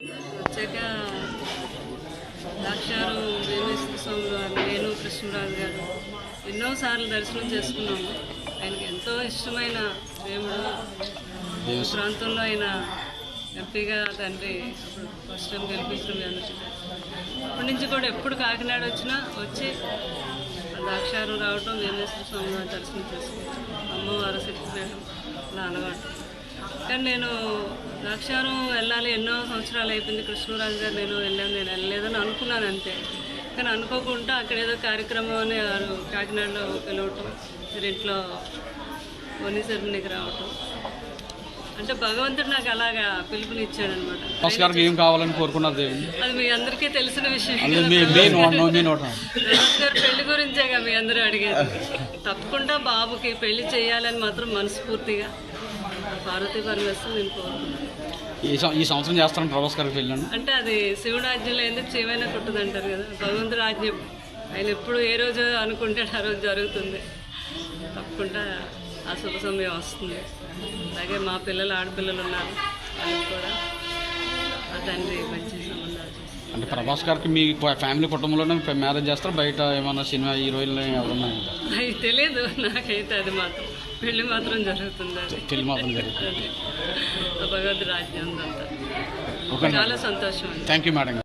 వచ్చాక ద్రాక్షారు వేమేశ్వర స్వామి వారు నేను కృష్ణరాజు గారు ఎన్నోసార్లు దర్శనం చేసుకున్నాము. ఆయనకి ఎంతో ఇష్టమైన దేవుడు ప్రాంతంలో ఆయన ఎంపీగా తండ్రి అప్పుడు ఫస్ట్ టైం గెలిపించడం. అప్పటి నుంచి కూడా ఎప్పుడు కాకినాడ వచ్చినా వచ్చి ద్రాక్షారం రావటం వేమేశ్వర స్వామి వారి దర్శనం చేసుకోవడం అమ్మవారు శక్తిపీఠం. కానీ నేను ద్రాక్షారం వెళ్ళాలి. ఎన్నో సంవత్సరాలు అయిపోయింది. కృష్ణరాజు గారు నేను వెళ్ళాను. నేను వెళ్ళలేదని అనుకున్నాను అంతే. కానీ అనుకోకుండా అక్కడ ఏదో కార్యక్రమం అని వారు కాకినాడలో పిలవటం మీరు ఇంట్లో వని సెరమనీకి రావటం. అంటే భగవంతుడు నాకు అలాగా పిలుపునిచ్చాడు అనమాట ఏం కావాలని కోరుకున్నారు దేవుని? అది మీ అందరికీ తెలిసిన విషయం పెళ్ళి గురించేగా మీ అందరూ అడిగేది తప్పకుండా బాబుకి పెళ్ళి చేయాలని మాత్రం మనస్ఫూర్తిగా పార్వతీ నేను కోరుకున్నాను ఈ సం- ఈ సంవత్సరం చేస్తాను ప్రభాస్ గారికి వెళ్ళండి అంటే అది శివుడు ఆజ్ఞలో ఎందుకు చేయమైనా కుట్టదు అంటారు కదా భగవంతుడు ఆజ్ఞ ఆయన ఎప్పుడు ఏ రోజు అనుకుంటే ఆ రోజు జరుగుతుంది. తప్పకుండా ఆ శుభ సమయం వస్తుంది. అలాగే మా పిల్లలు ఆడపిల్లలు ఉన్నారు. వాళ్ళకి కూడా ఆ తండ్రి మంచి సంబంధాలు అంటే ప్రభాస్ గారికి మీ ఫ్యామిలీ కుటుంబంలోనే మ్యారేజ్ చేస్తారు? బయట ఏమన్నా సినిమా హీరోయిన్లు ఎవరన్నా అవి తెలియదు నాకైతే అది మాత్రం పెళ్ళి మాత్రం జరుగుతుంది పెళ్ళి మాత్రం జరుగుతుంది. ఉందంతా ఓకే చాలా సంతోషం థ్యాంక్ యూ మేడం